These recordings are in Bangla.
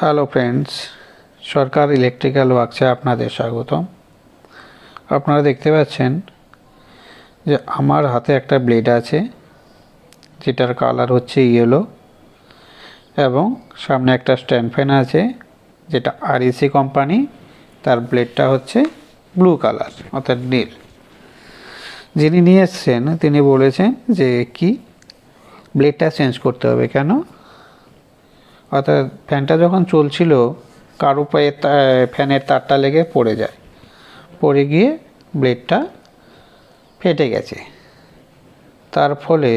হ্যালো ফ্রেন্ডস সরকার ইলেকট্রিক্যাল ওয়ার্কসে আপনাদের স্বাগতম। আপনারা দেখতে পাচ্ছেন যে আমার হাতে একটা ব্লেড আছে, যেটার কালার হচ্ছে ইয়েলো এবং সামনে একটা স্ট্যান্ড ফ্যান আছে, যেটা আরইসি কোম্পানি তার ব্লেডটা হচ্ছে ব্লু কালার অর্থাৎ নীল। যিনি নিয়ে এসছেন, তিনি বলেছেন যে কি? ব্লেডটা চেঞ্জ করতে হবে কেন? অর্থাৎ ফ্যানটা যখন চলছিল, কারও পায়ে ফ্যানের তারটা লেগে পড়ে যায়। পড়ে গিয়ে ব্লেডটা ফেটে গেছে। তার ফলে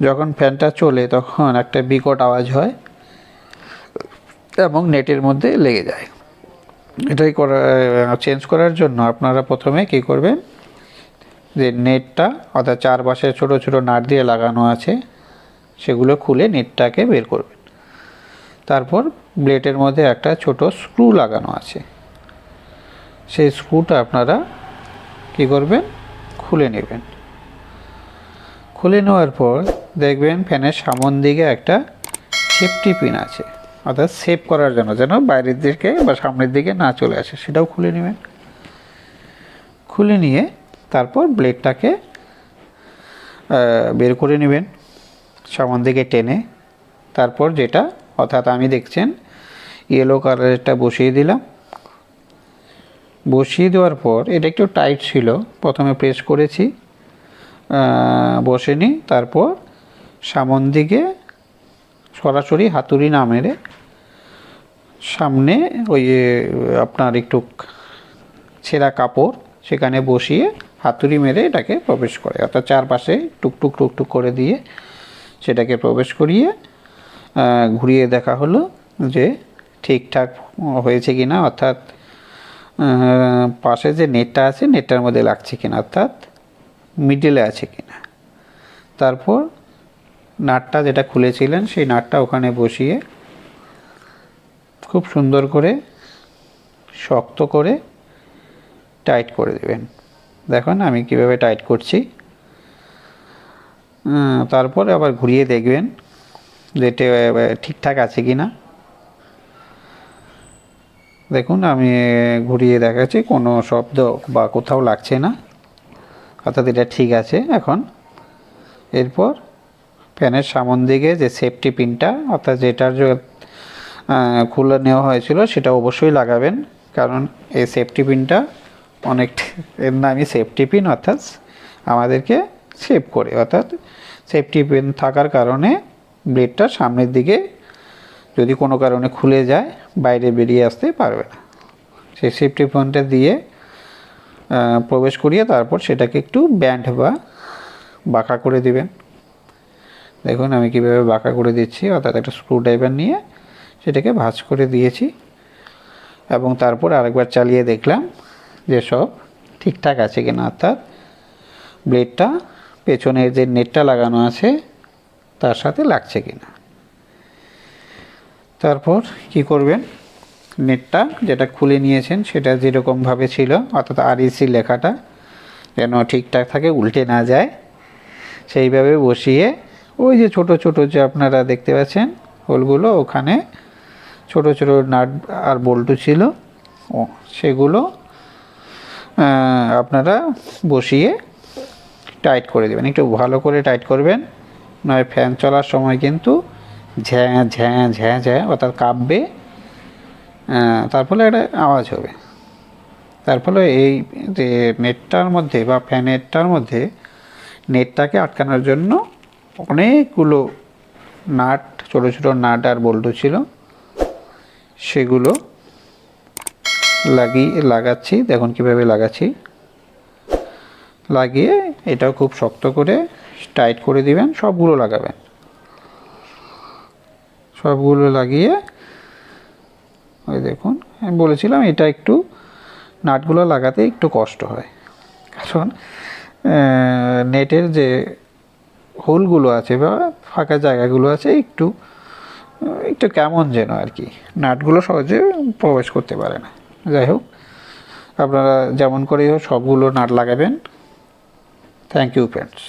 যখন ফ্যানটা চলে, তখন একটা বিকট আওয়াজ হয় এবং নেটের মধ্যে লেগে যায়। এটাই করা, চেঞ্জ করার জন্য আপনারা প্রথমে কী করবেন, যে নেটটা, অর্থাৎ চারপাশে ছোট ছোট নাট দিয়ে লাগানো আছে, সেগুলো খুলে নেটটাকে বের করবেন। তারপর ব্লেডের মধ্যে একটা ছোট স্ক্রু লাগানো আছে। সেই স্ক্রুটা আপনারা কী করবেন? খুলে নেবেন। খুলে নেওয়ার পর দেখবেন ফ্যানের সামন দিকে একটা সেফটি পিন আছে। অর্থাৎ সেভ করার জন্য যেন বাইরের দিকে বা সামনের দিকে না চলে আসে, সেটাও খুলে নেবেন। খুলে নিয়ে তারপর ব্লেডটাকে বের করে নেবেন। সামন দিকে টেনে তারপর যেটা অর্থাৎ আমি দেখছেন ইয়েলো কালারেরটা বসিয়ে দিলাম। বসিয়ে দেওয়ার পর, এটা একটু টাইট ছিল, প্রথমে প্রেস করেছি বসেনি, তারপর সামন দিকে সরাসরি হাতুড়ি না মেরে সামনে ওই আপনার একটু ছেঁড়া কাপড়, সেখানে বসিয়ে হাতুড়ি মেরে এটাকে প্রবেশ করে, অর্থাৎ চারপাশে টুকটুক টুকটুক করে দিয়ে সেটাকে প্রবেশ করিয়ে ঘুরিয়ে দেখা হলো যে ঠিকঠাক হয়েছে কি না অর্থাৎ পাশে যে নেটটা আছে, নেটটার মধ্যে লাগছে কিনা, অর্থাৎ মিডিলে আছে কিনা। তারপর নাটটা যেটা খুলেছিলেন, সেই নাটটা ওখানে বসিয়ে খুব সুন্দর করে, শক্ত করে টাইট করে দেবেন। দেখুন আমি কীভাবে টাইট করছি। তারপর আবার ঘুরিয়ে দেখবেন। যে এটা আহ, ঠিকঠাক আছে কি না দেখুন আমি ঘুরিয়ে দেখাচ্ছি কোনো শব্দ বা কোথাও লাগছে না। অর্থাৎ এটা ঠিক আছে এখন। এরপর ফ্যানের সামন দিকে যে সেফটি পিনটা অর্থাৎ যেটার যে খুলে নেওয়া হয়েছিল সেটা অবশ্যই লাগাবেন। কারণ এই সেফটি পিনটা অনেক এর নামই সেফটি পিন অর্থাৎ আমাদেরকে সেভ করে। অর্থাৎ সেফটি পিন থাকার কারণে ব্লেডটা সামনের দিকে যদি কোনো কারণে খুলে যায়, বাইরে বেরিয়ে আসতে পারবে না। সেই সেফটি পিনটা দিয়ে প্রবেশ করিয়ে তারপর সেটাকে একটু ব্যান্ড বা বাঁকা করে দিবেন। দেখুন আমি কীভাবে বাঁকা করে দিচ্ছি, অর্থাৎ একটা স্ক্রু ড্রাইভার নিয়ে সেটাকে ভাঁজ করে দিয়েছি। এবং তারপর আরেকবার চালিয়ে দেখলাম যে সব ঠিকঠাক আছে কিনা, অর্থাৎ ব্লেডটা পেছনের যে নেটটা লাগানো আছে তার সাথে লাগছে কি না তারপর কি করবেন? নেটটা যেটা খুলে নিয়েছেন সেটা যেরকমভাবে ছিল, অর্থাৎ আর আরইসি লেখাটা যেন ঠিকঠাক থাকে, উল্টে না যায়, সেইভাবে বসিয়ে ওই যে ছোট ছোট যে আপনারা দেখতে পাচ্ছেন, হোলগুলো ওখানে ছোট ছোট নাট আর বল্টু ছিল, ও সেগুলো আপনারা বসিয়ে টাইট করে দেবেন। একটু ভালো করে টাইট করবেন। নয় ফ্যান চলার সময় কিন্তু ঝ্যাঁ ঝ্যাঁ ঝ্যাঁ ঝ্যাঁ অর্থাৎ কাঁপবে তার ফলে একটা আওয়াজ হবে। তার ফলে এই যে নেটটার মধ্যে বা ফ্যানেরটার মধ্যে নেটটাকে আটকানোর জন্য অনেকগুলো নাট, ছোটো ছোটো নাট আর বল্টু ছিল, সেগুলো লাগিয়ে, লাগাচ্ছি। দেখুন কীভাবে লাগাচ্ছি। লাগিয়ে এটাও খুব শক্ত করে টাইট করে দিবেন, সবগুলো লাগাবেন। সবগুলো লাগিয়ে, ওই দেখুন, আমি বলেছিলাম এটা একটু নাটগুলো লাগাতে একটু কষ্ট হয়। কারণ নেটের যে হোলগুলো আছে বা ফাঁকা জায়গাগুলো আছে, একটু একটু কেমন যেন আর কি। নাটগুলো সহজে প্রবেশ করতে পারে না। যাই হোক, আপনারা যেমন করেই হোক সবগুলো নাট লাগাবেন। Thank you friends